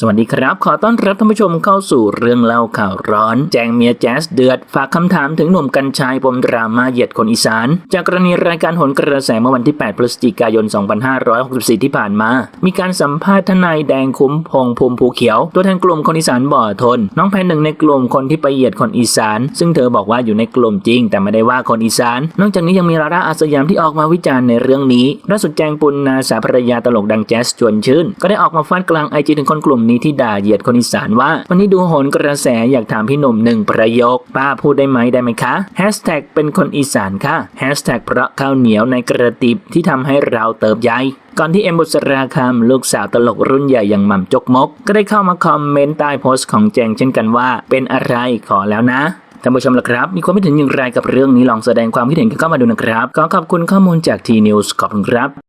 สวัสดีครับ ขอต้อนรับท่านผู้ชมเข้าสู่เรื่องเล่าข่าวร้อน แจงเมียแจ๊สเดือด ฝากคำถามถึงหนุ่มกัญชัยปมดราม่าเหยียดคนอีสาน จากกรณีรายการหนกระแสเมื่อวันที่ 8 พฤศจิกายน 2564 ที่ผ่านมา มีการสัมภาษณ์ทนายแดงคุ้มพงษ์ภูมิภูเขียว ตัวแทนกลุ่มคนอีสานบ่อทน น้องแพนหนึ่งในกลุ่มคนที่ไปเหยียดคนอีสาน ซึ่งเธอบอกว่าอยู่ในกลุ่มจริง แต่ไม่ได้ว่าคนอีสาน นอกจากนี้ยังมีลาร่าอาสยามที่ออกมาวิจารณ์ในเรื่องนี้ล่าสุดแจงปุณนาสาภรรยาตลกดังแจ๊สชวนชื่นก็ได้ออกมาฟาดกลางไอจีถึงคนกลุ่มนี้ที่ด่าเหยียดคนอีสานว่า วันนี้ดูโหนกระแสอยากถามพี่หนุ่มหนึ่งประโยค ป้าพูดได้ไหมได้ไหมคะแฮชแท็กเป็นคนอีสานค่ะแฮชแท็กเพราะข้าวเหนียวในกระติบที่ทำให้เราเติบใหญ่ก่อนที่เอ็มบุษราคำลูกสาวตลกรุ่นใหญ่อย่างหม่ำจกมก ก็ได้เข้ามาคอมเมนต์ใต้โพสต์ของแจงเช่นกันว่า เป็นอะไรขอแล้วนะท่านผู้ชมล่ะครับ มีความคิดเห็นอย่างไรกับเรื่องนี้ลองแสดงความคิดเห็นกันเข้ามาดูนะครับ ขอขอบคุณข้อมูลจากทีนิวส์ขอบคุณครับ